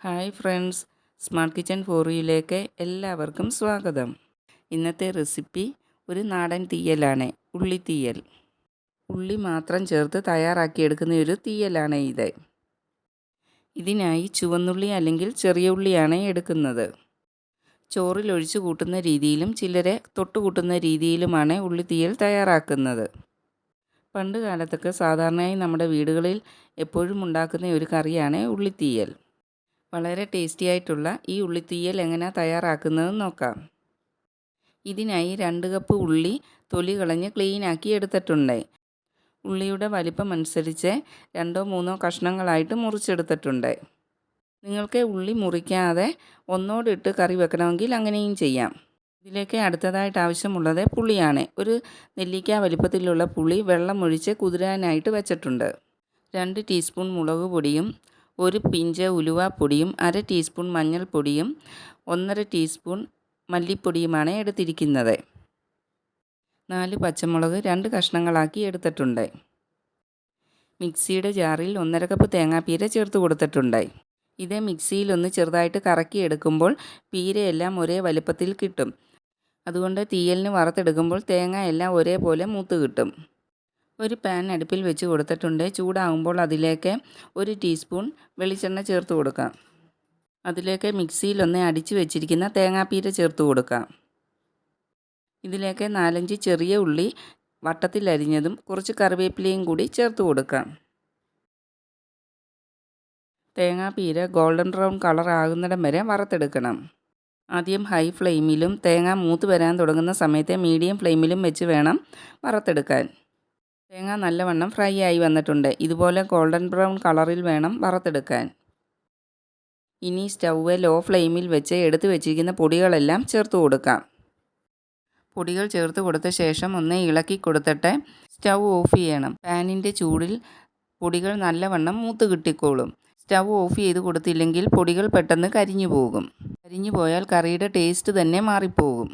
Hi friends. Smart kitchen ഫോറിയിലേക്ക് എല്ലാവർക്കും സ്വാഗതം. ഇന്നത്തെ റെസിപ്പി ഒരു നാടൻ തീയലാണ് ഉള്ളി തീയൽ. ഉള്ളി മാത്രം ചേർത്ത് തയ്യാറാക്കിയെടുക്കുന്ന ഒരു തീയലാണ് ഇത്. ഇതിനായി ചുവന്നുള്ളി അല്ലെങ്കിൽ ചെറിയ ഉള്ളിയാണ് എടുക്കുന്നത്. ചോറിൽ ഒഴിച്ചു കൂട്ടുന്ന രീതിയിലും ചിലരെ തൊട്ട് കൂട്ടുന്ന രീതിയിലുമാണ് ഉള്ളി തീയൽ തയ്യാറാക്കുന്നത്. പണ്ട് കാലത്തൊക്കെ സാധാരണയായി നമ്മുടെ വീടുകളിൽ എപ്പോഴും ഉണ്ടാക്കുന്ന ഒരു കറിയാണ് ഉള്ളിത്തീയൽ വളരെ ടേസ്റ്റി ആയിട്ടുള്ള ഈ ഉള്ളിത്തീയൽ എങ്ങനെ തയ്യാറാക്കുന്നതെന്ന് നോക്കാം. ഇതിനായി രണ്ട് കപ്പ് ഉള്ളി തൊലി കളഞ്ഞ് ക്ലീനാക്കി എടുത്തിട്ടുണ്ട്. ഉള്ളിയുടെ വലിപ്പം അനുസരിച്ച് രണ്ടോ മൂന്നോ കഷ്ണങ്ങളായിട്ട് മുറിച്ചെടുത്തിട്ടുണ്ട്. നിങ്ങൾക്ക് ഉള്ളി മുറിക്കാതെ ഒന്നോടിട്ട് കറി വെക്കണമെങ്കിൽ അങ്ങനെയും ചെയ്യാം. ഇതിലേക്ക് അടുത്തതായിട്ട് ആവശ്യമുള്ളത് പുളിയാണ്. ഒരു നെല്ലിക്ക വലിപ്പത്തിലുള്ള പുളി വെള്ളം ഒഴിച്ച് കുതിരാനായിട്ട് വെച്ചിട്ടുണ്ട്. രണ്ട് ടീസ്പൂൺ മുളക് പൊടിയും ഒരു പിഞ്ച് ഉലുവാപ്പൊടിയും അര ടീസ്പൂൺ മഞ്ഞൾപ്പൊടിയും ഒന്നര ടീസ്പൂൺ മല്ലിപ്പൊടിയുമാണ് എടുത്തിരിക്കുന്നത്. നാല് പച്ചമുളക് രണ്ട് കഷ്ണങ്ങളാക്കി എടുത്തിട്ടുണ്ട്. മിക്സിയുടെ ജാറിൽ ഒന്നര കപ്പ് തേങ്ങാപ്പീര ചേർത്ത് കൊടുത്തിട്ടുണ്ട്. ഇത് മിക്സിയിലൊന്ന് ചെറുതായിട്ട് കറക്കി എടുക്കുമ്പോൾ പീരയെല്ലാം ഒരേ വലുപ്പത്തിൽ കിട്ടും. അതുകൊണ്ട് തീയലിന് വറുത്തെടുക്കുമ്പോൾ തേങ്ങ എല്ലാം ഒരേപോലെ മൂത്ത് കിട്ടും. ഒരു പാൻ അടുപ്പിൽ വെച്ച് കൊടുത്തിട്ടുണ്ട്. ചൂടാകുമ്പോൾ അതിലേക്ക് ഒരു ടീസ്പൂൺ വെളിച്ചെണ്ണ ചേർത്ത് കൊടുക്കാം. അതിലേക്ക് മിക്സിയിലൊന്ന് അടിച്ചു വെച്ചിരിക്കുന്ന തേങ്ങാപ്പീര ചേർത്ത് കൊടുക്കാം. ഇതിലേക്ക് നാലഞ്ച് ചെറിയ ഉള്ളി വട്ടത്തിൽ അരിഞ്ഞതും കുറച്ച് കറിവേപ്പിലയും കൂടി ചേർത്ത് കൊടുക്കാം. തേങ്ങാപ്പീര ഗോൾഡൻ ബ്രൗൺ കളർ ആകുന്നിടം വരെ വറുത്തെടുക്കണം. ആദ്യം ഹൈ ഫ്ലെയിമിലും തേങ്ങ മൂത്ത് വരാൻ തുടങ്ങുന്ന സമയത്തെ മീഡിയം ഫ്ലെയിമിലും വെച്ച് വേണം വറുത്തെടുക്കാൻ. തേങ്ങ നല്ലവണ്ണം ഫ്രൈ ആയി വന്നിട്ടുണ്ട്. ഇതുപോലെ ഗോൾഡൻ ബ്രൗൺ കളറിൽ വേണം വറുത്തെടുക്കാൻ. ഇനി സ്റ്റൗവ് ലോ ഫ്ലെയിമിൽ വെച്ച് എടുത്തു വെച്ചിരിക്കുന്ന പൊടികളെല്ലാം ചേർത്ത് കൊടുക്കാം. പൊടികൾ ചേർത്ത് കൊടുത്ത ശേഷം ഒന്ന് ഇളക്കി കൊടുത്തിട്ട് സ്റ്റൗ ഓഫ് ചെയ്യണം. പാനിന്റെ ചൂടിൽ പൊടികൾ നല്ലവണ്ണം മൂത്ത് കിട്ടിക്കോളും. സ്റ്റൗ ഓഫ് ചെയ്ത് കൊടുത്തില്ലെങ്കിൽ പൊടികൾ പെട്ടെന്ന് കരിഞ്ഞു പോകും. കരിഞ്ഞു പോയാൽ കറിയുടെ ടേസ്റ്റ് തന്നെ മാറിപ്പോകും.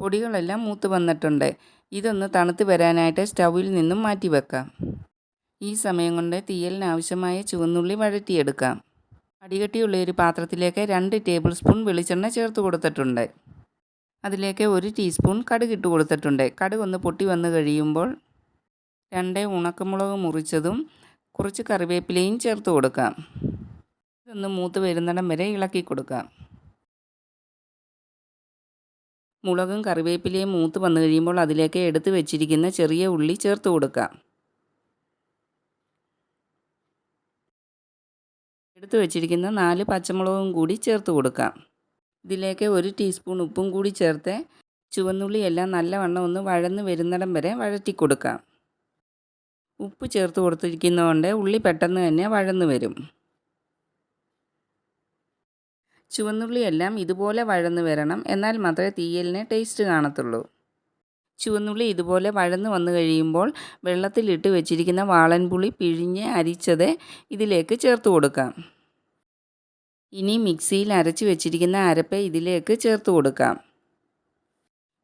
പൊടികളെല്ലാം മൂത്ത് വന്നിട്ടുണ്ട്. ഇതൊന്ന് തണുത്ത് വരാനായിട്ട് സ്റ്റൗവിൽ നിന്നും മാറ്റി വെക്കാം. ഈ സമയം കൊണ്ട് തീയലിന് ആവശ്യമായ ചുവന്നുള്ളി വഴറ്റിയെടുക്കാം. അടികട്ടിയുള്ള ഒരു പാത്രത്തിലേക്ക് രണ്ട് ടേബിൾ സ്പൂൺ വെളിച്ചെണ്ണ ചേർത്ത് കൊടുത്തിട്ടുണ്ട്. അതിലേക്ക് ഒരു ടീസ്പൂൺ കടുക് ഇട്ട് കൊടുത്തിട്ടുണ്ട്. കടുക് ഒന്ന് പൊട്ടി വന്ന് കഴിയുമ്പോൾ രണ്ട് ഉണക്കമുളക് മുറിച്ചതും കുറച്ച് കറിവേപ്പിലയും ചേർത്ത് കൊടുക്കാം. ഇതൊന്ന് മൂത്ത് വരുന്നിടം വരെ ഇളക്കി കൊടുക്കാം. മുളകും കറിവേപ്പിലയും മൂത്ത് വന്നു കഴിയുമ്പോൾ അതിലേക്ക് എടുത്തു വെച്ചിരിക്കുന്ന ചെറിയ ഉള്ളി ചേർത്ത് കൊടുക്കാം എടുത്തു വെച്ചിരിക്കുന്ന നാല് പച്ചമുളകും കൂടി ചേർത്ത് കൊടുക്കാം. ഇതിലേക്ക് ഒരു ടീസ്പൂൺ ഉപ്പും കൂടി ചേർത്ത് ചുവന്നുള്ളി എല്ലാം നല്ലവണ്ണം ഒന്ന് വഴന്ന് വരുന്നിടം വരെ വഴറ്റി കൊടുക്കാം. ഉപ്പ് ചേർത്ത് കൊടുത്തിരിക്കുന്നതുകൊണ്ട് ഉള്ളി പെട്ടെന്ന് തന്നെ വഴന്ന് വരും. ചുവന്നുള്ളിയെല്ലാം ഇതുപോലെ വഴന്ന് വരണം. എന്നാൽ മാത്രമേ തീയലിന് ടേസ്റ്റ് കാണത്തുള്ളൂ. ചുവന്നുള്ളി ഇതുപോലെ വഴന്ന് വന്നു കഴിയുമ്പോൾ വെള്ളത്തിലിട്ട് വെച്ചിരിക്കുന്ന വാളൻപുളി പിഴിഞ്ഞ് അരിച്ചത് ഇതിലേക്ക് ചേർത്ത് കൊടുക്കാം. ഇനി മിക്സിയിൽ അരച്ച് വെച്ചിരിക്കുന്ന അരപ്പ് ഇതിലേക്ക് ചേർത്ത് കൊടുക്കാം.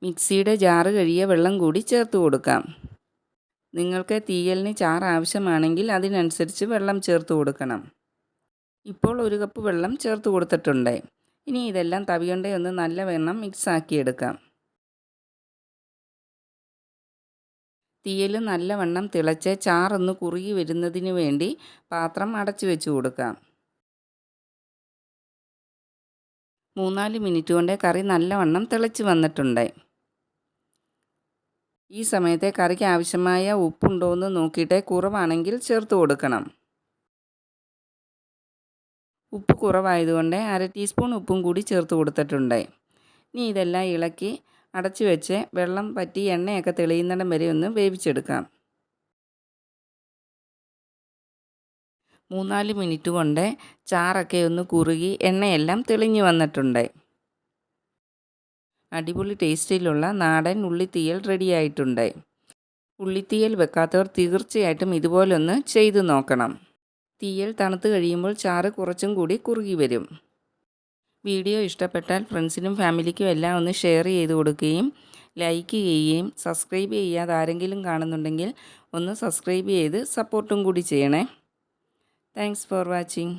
മിക്സിയുടെ ജാറ് കഴിയ വെള്ളം കൂടി ചേർത്ത് കൊടുക്കാം. നിങ്ങൾക്ക് തീയലിന് ചാറ് ആവശ്യമാണെങ്കിൽ അതിനനുസരിച്ച് വെള്ളം ചേർത്ത് കൊടുക്കണം. ഇപ്പോൾ ഒരു കപ്പ് വെള്ളം ചേർത്ത് കൊടുത്തിട്ടുണ്ട്. ഇനി ഇതെല്ലാം തവിയൊണ്ടെ ഒന്ന് നല്ല വെണ്ണം മിക്സ് എടുക്കാം തീയൽ നല്ലവണ്ണം തിളച്ച് ചാറൊന്ന് കുറുകി വരുന്നതിന് വേണ്ടി പാത്രം അടച്ചു വെച്ച് കൊടുക്കാം. മൂന്നാൽ മിനിറ്റ് കൊണ്ട് കറി നല്ലവണ്ണം തിളച്ച് വന്നിട്ടുണ്ട്. ഈ സമയത്തെ കറിക്ക് ആവശ്യമായ ഉപ്പുണ്ടോ എന്ന് നോക്കിയിട്ട് കുറവാണെങ്കിൽ ചേർത്ത് കൊടുക്കണം. ഉപ്പ് കുറവായതുകൊണ്ട് അര ടീസ്പൂൺ ഉപ്പും കൂടി ചേർത്ത് കൊടുത്തിട്ടുണ്ട്. ഇനി ഇതെല്ലാം ഇളക്കി അടച്ചു വെച്ച് വെള്ളം പറ്റി എണ്ണയൊക്കെ തെളിയുന്നിടം വരെ ഒന്ന് വേവിച്ചെടുക്കാം. മൂന്നാൽ മിനിറ്റ് കൊണ്ട് ചാറൊക്കെ ഒന്ന് കുറുകി എണ്ണയെല്ലാം തെളിഞ്ഞു വന്നിട്ടുണ്ട്. അടിപൊളി ടേസ്റ്റിലുള്ള നാടൻ ഉള്ളിത്തീയൽ റെഡിയായിട്ടുണ്ട്. ഉള്ളിത്തീയൽ വെക്കാത്തവർ തീർച്ചയായിട്ടും ഇതുപോലൊന്ന് ചെയ്തു നോക്കണം. തീയൽ തണുത്ത് കഴിയുമ്പോൾ ചാറ് കുറച്ചും കൂടി കുറുകി വരും. വീഡിയോ ഇഷ്ടപ്പെട്ടാൽ ഫ്രണ്ട്സിനും ഫാമിലിക്കും എല്ലാം ഒന്ന് ഷെയർ ചെയ്ത് കൊടുക്കുകയും ലൈക്ക് ചെയ്യുകയും സബ്സ്ക്രൈബ് ചെയ്യാതെ ആരെങ്കിലും കാണുന്നുണ്ടെങ്കിൽ ഒന്ന് സബ്സ്ക്രൈബ് ചെയ്ത് സപ്പോർട്ടും കൂടി ചെയ്യണേ. Thanks for watching.